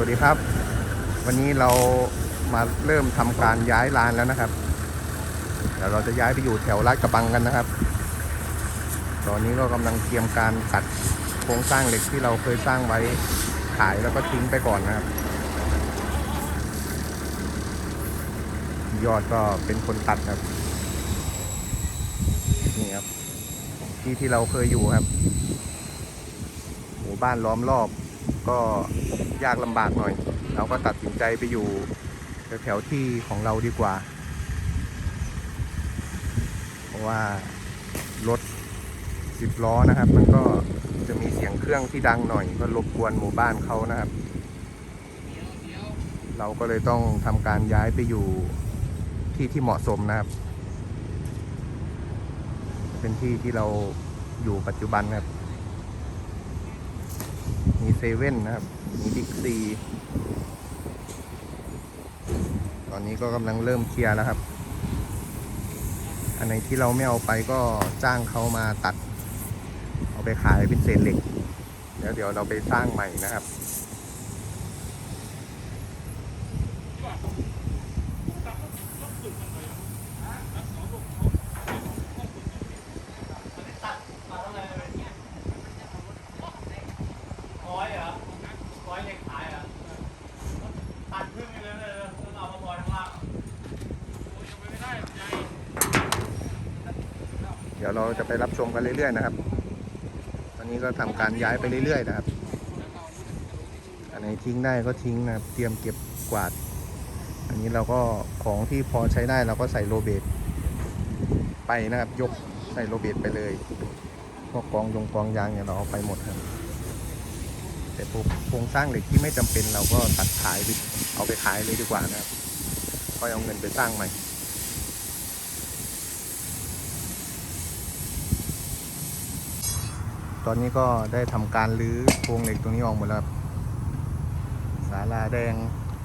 วัสดีครับ วันนี้เรามาเริ่มทำการย้ายร้านแล้วนะครับเดี๋ยวเราจะย้ายไปอยู่แถวลาดกระบังกันนะครับ ตอนนี้ก็กำลังเตรียมการตัดโครงสร้างเหล็กที่เราเคยสร้างไว้ขายแล้วก็ทิ้งไปก่อนนะครับ ยอดก็เป็นคนตัดครับนี่ครับที่ที่เราเคยอยู่ครับ หมู่บ้านล้อมรอบก็ ยากลำบากหน่อย เราก็ตัดสินใจไปอยู่แถวที่ของเราดีกว่า เพราะว่ารถสิบล้อนะครับ มันก็จะมีเสียงเครื่องที่ดังหน่อย ก็รบกวนหมู่บ้านเขานะครับ เราก็เลยต้องทำการย้ายไปอยู่ที่ที่เหมาะสมนะครับ เป็นที่ที่เราอยู่ปัจจุบันครับ มีเซเว่นนะครับ มีบิ๊กซีตอนนี้ก็กำลังเริ่มเคลียร์แล้วครับ อันไหนที่เราไม่เอาไปก็จ้างเขามาตัด เอาไปขายเป็นเศษเหล็ก แล้วเดี๋ยวเราไปสร้างใหม่นะครับ ร้อยเหรอร้อยเหล็กขายเหรอตัดครึ่งไปเลยเลยแล้วเอามาบอยข้างล่าง เดี๋ยวเราจะไปรับชมกันเรื่อยๆนะครับ ตอนนี้ก็ทำการย้ายไปเรื่อยๆนะครับ อันไหนทิ้งได้ก็ทิ้งนะครับ เตรียมเก็บกวาด อันนี้เราก็ของที่พอใช้ได้เราก็ใส่โรเบตไปนะครับ ยกใส่โรเบตไปเลย พวกกองยงกองยางเนี่ยเราเอาไปหมดครับ แต่พวกโครงสร้างเหล็กที่ไม่จำเป็นเราก็ตัดขายไปเอาไปขายเลยดีกว่านะครับค่อยเอาเงินไปสร้างใหม่ ตอนนี้ก็ได้ทำการรื้อโครงเหล็กตรงนี้ออกหมดแล้วครับศาลาแดง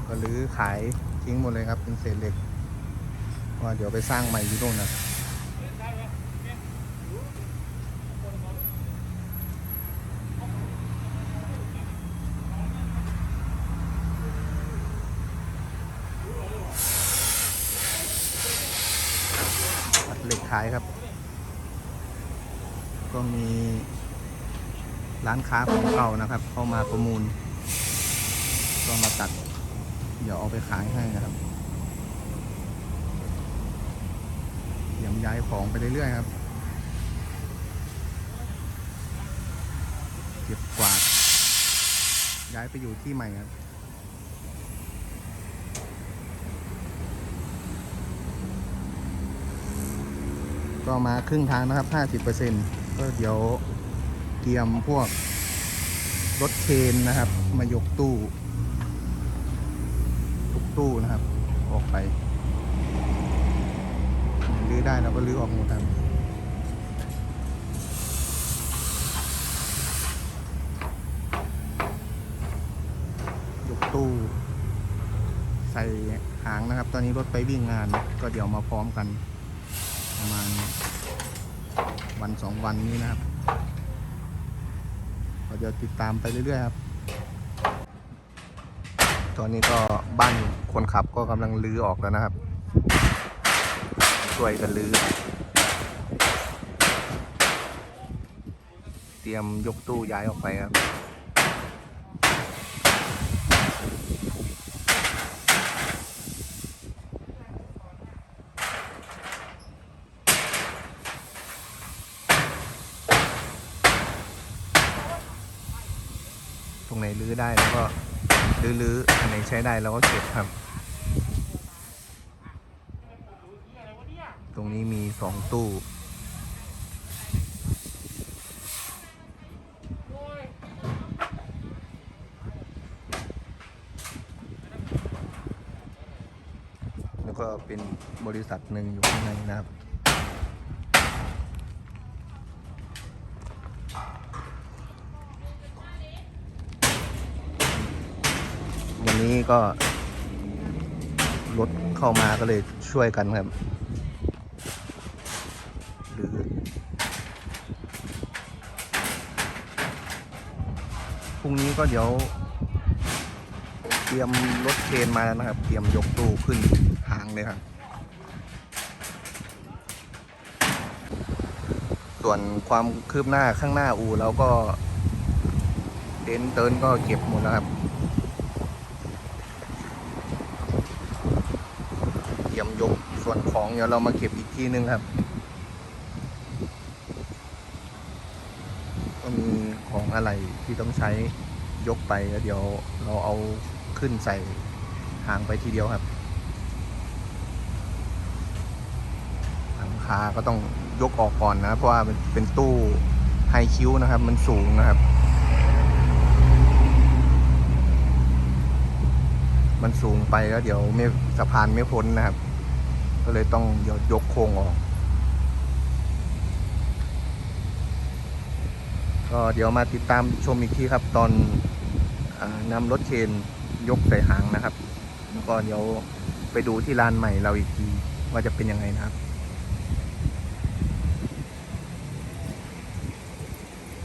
ก็รื้อขายทิ้งหมดเลยครับ เป็นเศษเหล็กว่าเดี๋ยวไปสร้างใหม่ที่โน่นนะเหล็กขายครับ ก็มี ร้านค้าของเก่านะครับ เข้ามาประมูล ก็มาตัด เดี๋ยวเอาไปขายให้นะครับเตรียมย้ายของไปเรื่อยๆครับ เก็บกวาด ย้ายไปอยู่ที่ใหม่ครับก็มาครึ่งทางนะครับ 50%ก็เดี๋ยว เตรียมพวกรถเคนนะครับ มายกตู้ ทุกตู้นะครับ ออกไปรื้อได้เราก็รื้อออกหมดครับยกตู้ ใส่หางนะครับ ตอนนี้รถไปวิ่งงาน ก็เดี๋ยวมาพร้อมกัน ประมาณวันสองวันนี้นะครับ ดี๋ยวติดตามไปเรื่อยๆครับ ตอนนี้ก็บ้านคนขับก็กำลังลื้อออกแล้วนะครับ ช่วยกันลื้อ เตรียมยกตู้ย้ายออกไปครับ รื้อได้แล้วก็รื้อๆอันไหนใช้ได้เราก็เก็บครับ ตรงนี้มีสองตู้แล้วก็เป็นบริษัทหนึ่งอยู่ข้างในนะครับ วั นี้ก็รถเข้ามาก็เลยช่วยกันครับหรือพรุ่งนี้ก็เดี๋ยว เตรียมรถเคนมาแล้วนะครับ เตรียมยกตู้ขึ้นหางเลยครับ ส่วนความคืบหน้าข้างหน้าอูเราก็เต็นเตินท์ก็เก็บหมดแล้วครับ เตรียมยก ส่วนของเดี๋ยวเรามาเก็บอีกทีนึงครับก็มีของอะไรที่ต้องใช้ยกไปแล้วเดี๋ยวเราเอาขึ้นใส่หางไปทีเดียวครับหลังคาก็ต้องยกออกก่อนนะ เพราะว่ามันเป็นตู้ไฮคิวนะครับ มันสูงนะครับ มันสูงไปแล้วเดี๋ยวไม่สะพานไม่พ้นนะครับ ก็เลยต้องยวยกโครงออก ก็เดี๋ยวมาติดตามชมอีกทีครับ ตอนอนำรถเชนยกใส่หางนะครับ แล้วก็เดี๋ยวไปดูที่ลานใหม่เราอีกทีว่าจะเป็นยังไงนะครับ